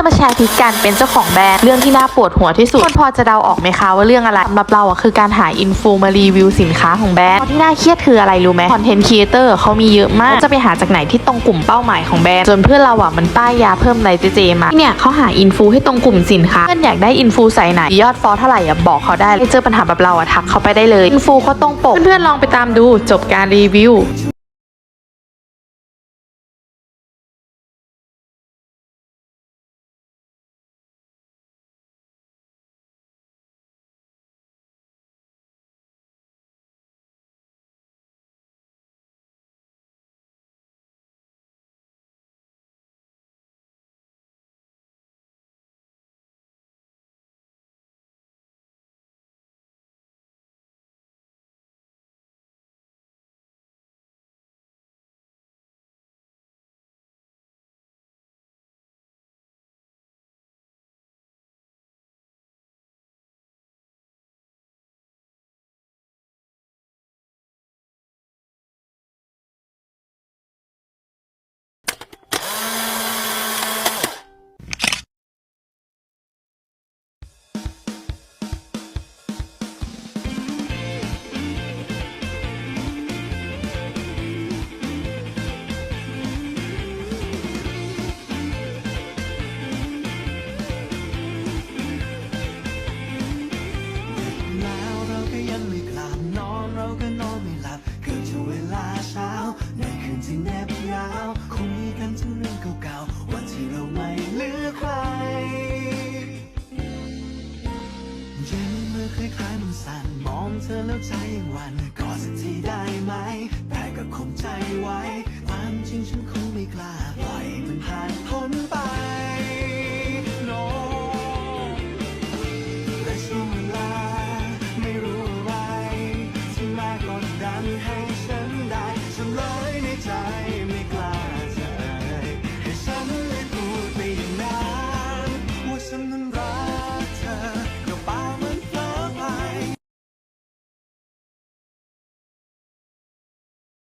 จะมาแชร์ทริคการเป็นเจ้าของแบรนด์เรื่องที่น่าปวดหัวที่สุดคนพอจะเดาออกไหมคะว่าเรื่องอะไรสำหรับเราอะคือการหาอินฟูมารีวิวสินค้าของแบรนด์เพราะที่น่าเครียดคืออะไรรู้ไหมคอนเทนต์ครีเอเตอร์เขามีเยอะมากจะไปหาจากไหนที่ตรงกลุ่มเป้าหมายของแบรนด์จนเพื่อนเราอะมันป้ายยาเพิ่มไรเจเจมาเนี่ยเขาหาอินฟูให้ตรงกลุ่มสินค้าเพื่อนอยากได้อินฟูใส่ไหนยอดฟอลเท่าไหร่อะบอกเขาได้เจอปัญหาแบบเราอะทักเขาไปได้เลยอินฟูเขาตรงปกเพื่อนๆลองไปตามดูจบการรีวิว ที่เหน็บยาวคุยกันถึงเรื่องเก่าๆวันที่เราไม่เหลือใครเย็นเมื่อคล้ายๆมันสั่นมองเธอแล้วใจยังวันกอดสักทีได้ไหมแต่ก็คงใจไว้